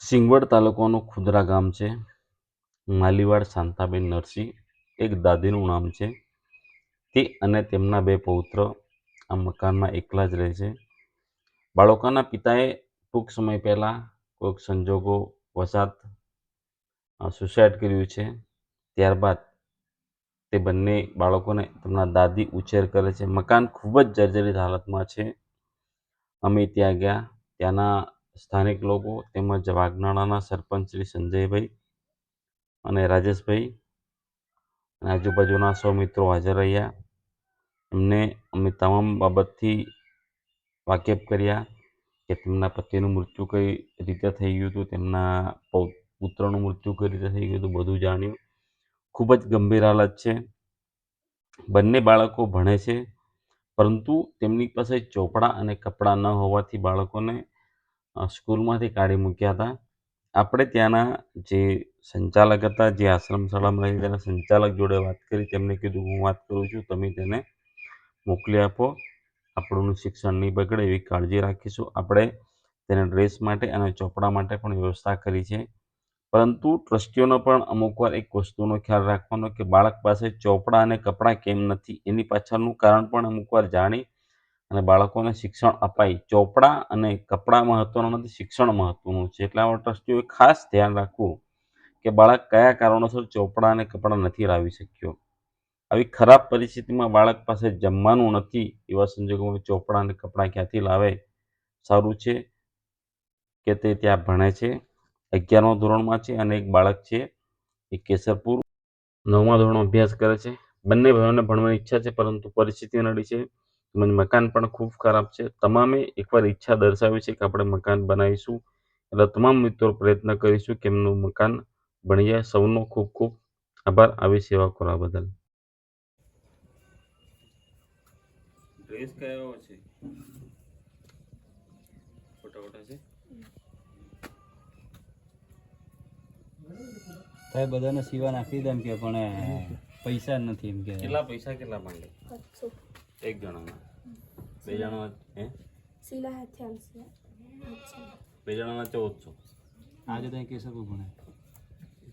સિંગવડ તાલુકાનું ખુદરા ગામ છે. માલીવાડ શાંતાબેન નરસિંહ, એક દાદીનું નામ છે. તે અને તેમના બે પૌત્ર આ મકાનમાં એકલા જ રહે છે. બાળકોના પિતાએ ટૂંક સમય પહેલાં કોઈક સંજોગો વસાત સુસાઇડ કર્યું છે. ત્યારબાદ તે બંને બાળકોને તેમના દાદી ઉછેર કરે છે. મકાન ખૂબ જ જર્જરિત હાલતમાં છે. અમે ત્યાં ગયા. ત્યાંના સ્થાનિક લોકો તેમજ વાગનાળાના સરપંચ શ્રી સંજયભાઈ અને રાજેશભાઈ અને આજુબાજુના સૌ મિત્રો હાજર રહ્યા. એમને અમે તમામ બાબતથી વાકેફ કર્યા કે તેમના પતિનું મૃત્યુ કઈ રીતે થઈ ગયું હતું, તેમના પુત્રનું મૃત્યુ કઈ રીતે થઈ ગયું હતું બધું જાણ્યું. ખૂબ જ ગંભીર હાલત છે. બંને બાળકો ભણે છે, પરંતુ તેમની પાસે ચોપડા અને કપડાં ન હોવાથી બાળકોને સ્કૂલમાંથી કાઢી મૂક્યા હતા. આપણે ત્યાંના જે સંચાલક હતા, જે આશ્રમ શાળામાં રહી તેના સંચાલક જોડે વાત કરી. તેમને કીધું, હું વાત કરું છું, તમે તેને મોકલી આપો. આપણું શિક્ષણ નહીં બગડે, એવી કાળજી રાખીશું. આપણે તેને ડ્રેસ માટે અને ચોપડા માટે પણ વ્યવસ્થા કરી છે. પરંતુ ટ્રસ્ટીઓનો પણ અમુક વાર એક વસ્તુનો ખ્યાલ રાખવાનો કે બાળક પાસે ચોપડા અને કપડાં કેમ નથી? એની પાછળનું કારણ પણ અમુક વાર જાણી અને બાળકોને શિક્ષણ અપાય. ચોપડા અને કપડાં મહત્વના નથી, શિક્ષણ મહત્વનું છે. એટલા માટે ટ્રસ્ટીઓએ ખાસ ધ્યાન રાખવું કે બાળક કયા કારણોસર ચોપડા અને કપડાં નથી લાવી શક્યો. આવી ખરાબ પરિસ્થિતિમાં બાળક પાસે જમવાનું નથી, એવા સંજોગોમાં ચોપડા અને કપડાં ક્યાંથી લાવે? સારું છે કે તે ત્યાં ભણે છે? અગિયારમા ધોરણમાં છે અને એક બાળક છે, એ કેસરપુર નવમા ધોરણ અભ્યાસ કરે છે. બંને ભાઈઓને ભણવાની ઈચ્છા છે, પરંતુ પરિસ્થિતિ નડી છે. તેમજ મકાન પણ ખૂબ ખરાબ છે. તમામે એકવાર ઈચ્છા દર્શાવી છે કે આપણે મકાન બનાવીશું. એટલે તમામ મિત્રો પ્રયત્ન કરીશું કે એમનું મકાન બની જાય સૌનો ખૂબ ખૂબ આભાર. આવી સેવા કરવા બદલ. ડ્રેસ કયો છે? ફોટા ફોટા છે? તો બધાને સીવા નાખી દે એમ કે પણ પૈસા નથી એમ કે. કેટલા પૈસા કેટલા માંગે? એક જણાના બે જણા હે? સિલા હાથે બે જણાના ચૌદસો આજે તો કેસર ભણે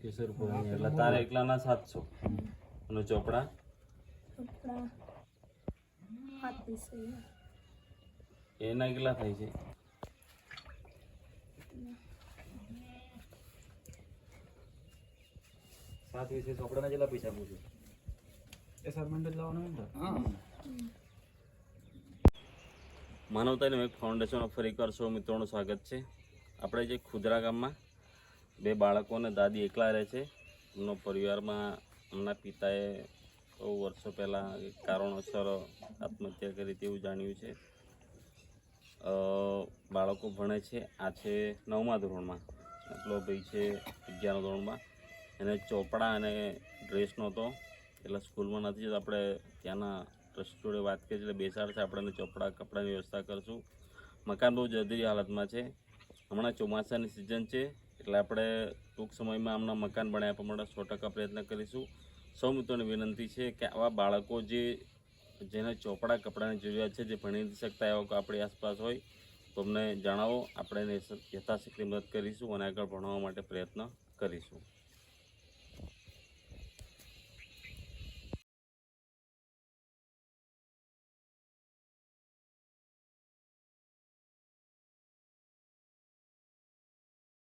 કેસર ભણે એટલે તારે એકલાના સાતસો અને ચોપડા? કપડા હાથ પીસે. એના કેટલા થાય છે? સાત વિશે ચોપડાના જેટલા પૈસા પૂછ્યું એ સરમંડ જ લાવવાનું હા માનવતાની એક ફાઉન્ડેશન ફરી એકવાર સૌ મિત્રોનું સ્વાગત છે. આપણે જે ખુદરા ગામમાં બે બાળકોને દાદી એકલા રહે છે. એમનો પરિવારમાં એમના પિતાએ બહુ વર્ષો પહેલાં કારણોસર આત્મહત્યા કરી તેવું જાણ્યું છે. બાળકો ભણે છે. આ છે નવમા ધોરણમાં. એટલો ભાઈ છે અગિયાર ધોરણમાં. એને ચોપડા અને ડ્રેસ નહોતો. એટલે સ્કૂલમાં નથી જતા. આપણે ત્યાંના ટ્રસ્ટ જોડે વાત કરી એટલે બેસાડશે આપણે ચોપડા, કપડાની વ્યવસ્થા કરશું. મકાન બહુ જલ્દી હાલતમાં છે. હમણાં ચોમાસાની સિઝન છે, એટલે આપણે ટૂંક સમયમાં હમણાં મકાન બનાવ્યા માટે સો ટકા પ્રયત્ન કરીશું. સૌ મિત્રોને વિનંતી છે કે આવા બાળકો જે, જેને ચોપડા, કપડાની જરૂરિયાત છે, જે ભણી નથી શકતા એવા આપણી આસપાસ હોય, તો અમને જણાવો. આપણે યથાશક્તિ મદદ કરીશું અને આગળ ભણવા માટે પ્રયત્ન કરીશું.